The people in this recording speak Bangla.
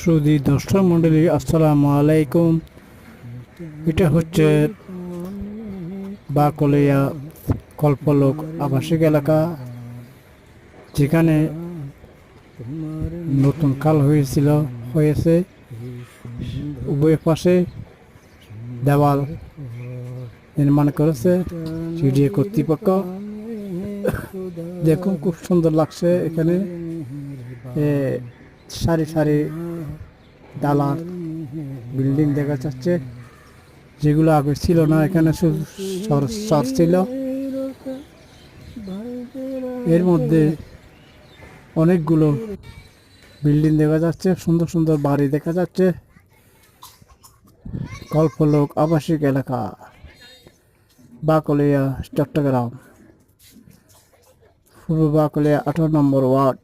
সুদী দর্শক মন্ডলী, আসসালামু আলাইকুম। এটা হচ্ছে বাকলিয়া কল্পলোক আবাসিক এলাকা, যেখানে নতুন কাল হয়েছিল, হয়েছে। উভয় পাশে দেওয়াল নির্মাণ করেছে সিডিএ কর্তৃপক্ষ। দেখুন, খুব সুন্দর লাগছে এখানে। সারি সারি দালান, বিল্ডিং দেখা যাচ্ছে। যেগুলো আগে ছিল না, এখানে চর ছিল। এর মধ্যে অনেকগুলো বিল্ডিং দেখা যাচ্ছে, সুন্দর সুন্দর বাড়ি দেখা যাচ্ছে। কল্পলোক আবাসিক এলাকা, বাকলিয়া, চট্টগ্রাম। পূর্ব বাকলিয়া আঠারো নম্বর ওয়ার্ড।